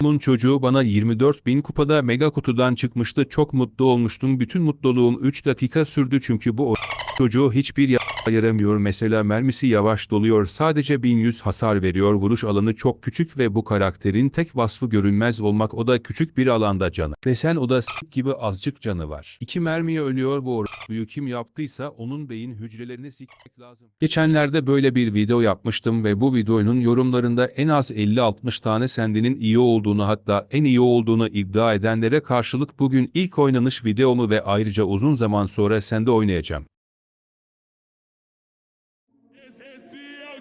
Bunun çocuğu bana 24 bin kupada mega kutudan çıkmıştı. Çok mutlu olmuştum. Bütün mutluluğum 3 dakika sürdü çünkü bu o- çocuğu hiçbir ya- yaramıyor. Mesela mermisi yavaş doluyor. Sadece 1100 hasar veriyor. Vuruş alanı çok küçük ve bu karakterin tek vasfı görünmez olmak. O da küçük bir alanda canı. Desen o da s- gibi azıcık canı var. İki mermiye ölüyor bu büyük kim yaptıysa onun beyin hücrelerini sikmek lazım. Geçenlerde böyle bir video yapmıştım ve bu videonun yorumlarında en az 50-60 tane sendinin iyi olduğunu hatta en iyi olduğunu iddia edenlere karşılık bugün ilk oynanış videomu ve ayrıca uzun zaman sonra sende oynayacağım.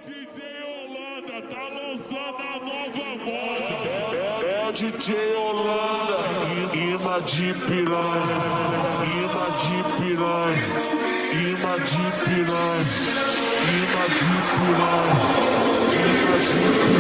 DJ Holanda, tá lançando a nova moda. É o DJ Holanda, imã de piranha, imã de piranha, imã de piranha, imã de piranha, imã de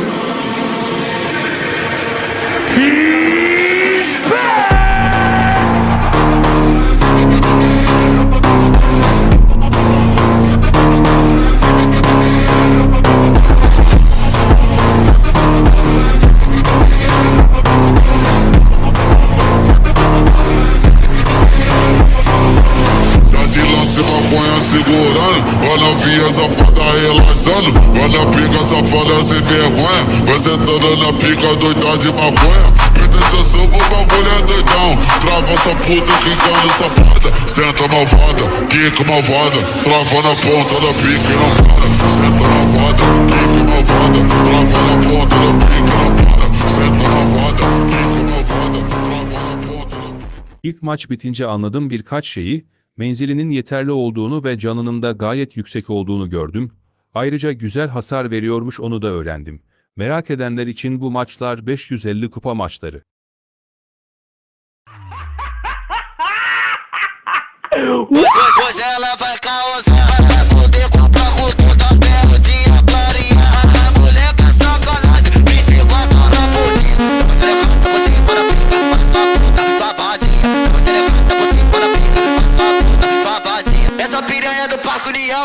lance maconha segurando Vai na via safada relaxando Vai na pica safada sem vergonha Vai sentando na pica doida de maconha Presta atenção bagulho é doidão Trava essa puta quicando safada Senta malvada, quica malvada Trava na ponta da pica e não para Senta malvada, quica malvada Trava na ponta da pica e não para Senta malvada, quica malvada İlk maç bitince anladım birkaç şeyi, menzilinin yeterli olduğunu ve canının da gayet yüksek olduğunu gördüm. Ayrıca güzel hasar veriyormuş onu da öğrendim. Merak edenler için bu maçlar 550 kupa maçları. Hoje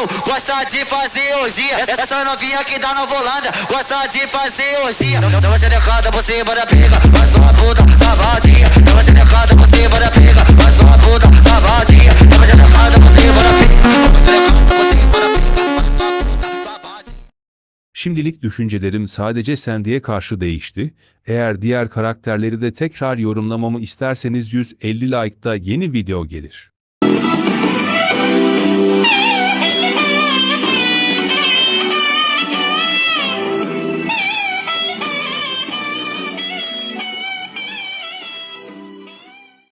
União gosta de fazer orgia. Essa novinha que dá na volanda gosta de fazer orgia. Então você levanta por cima da pica, faz sua puta, sua vadinha. Então você levanta por cima da pica, faz sua puta, sua vadinha. Então você levanta por cima. Şimdilik düşüncelerim sadece Sandy'ye karşı değişti. Eğer diğer karakterleri de tekrar yorumlamamı isterseniz 150 like'da yeni video gelir.